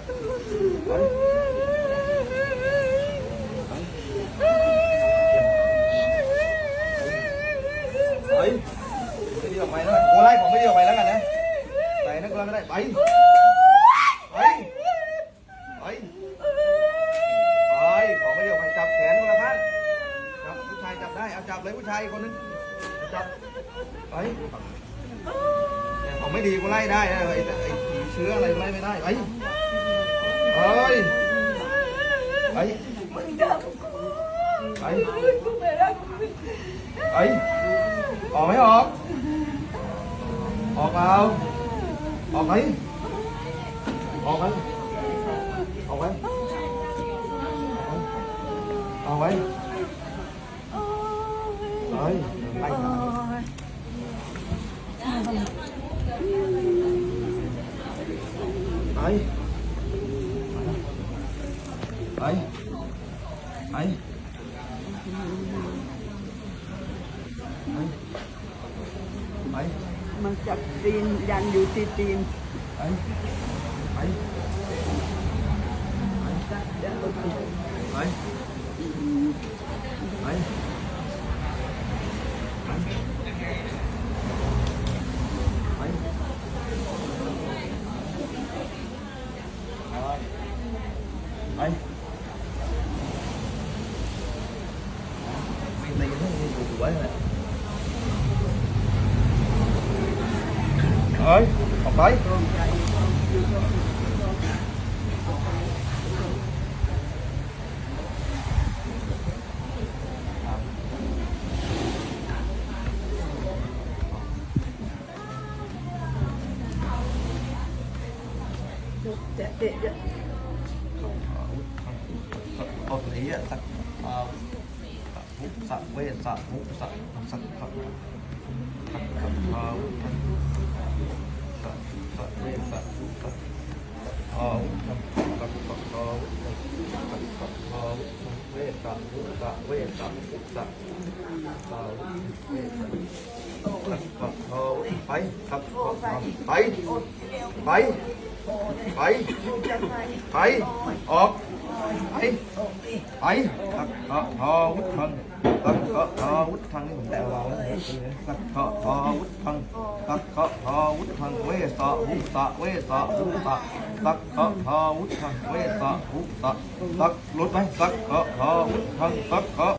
เฮ้ยไม่ดีออกไปแล้วกูไล่ของไม่ดีออกไปแล้วกันนะไปนักเรียนก็ได้ไปไปไปไปของไม่ดีออกไปจับแขนคนละกับผู้ชายจับได้เอาจับเลยผู้ชายคนนึงจับไปของไม่ดีกไล่ได้ไอ้ไอ้เชื้ออะไรไล่ไม่ได้ไป ไปไปมึงเดิมไปกูไม่รักมึงไปออก ไหมออกออกเปล่าออกไหมออกไหมออกไหมออกไหมเฮ้ยไปหาไปไป ไป ไป มันจับตีนยันอยู่ที่ตีน ไป ไป ไปไปไปไปมีอะไรกัน ให้ดูไว้เลยเฮ้ยออ กไปจะเด็ดจะปกติอะสักเอ่อมุสักเวสสักมุสักสักขับขับขับเอ่อสักสักเวสสักสักเอ่อขับขับขับเอ่อขับขับเอ่อเวสสักมุสักเวสสักมุสักเอ่อเวสสักขับขับเอ่อไปขับขับไปไป ไปไปออกไปไปสักเกาะทอวุฒังสักเกาะทอวุฒังนี่ผมแปลว่าอะไรสักเกาะทอวุฒังสักเกาะทอวุฒังเวสะหุสะเวสะหุสะสักเกาะทอวุฒังเวสะหุสะสักลดไปสักเกาะทอวุฒังสักเกาะ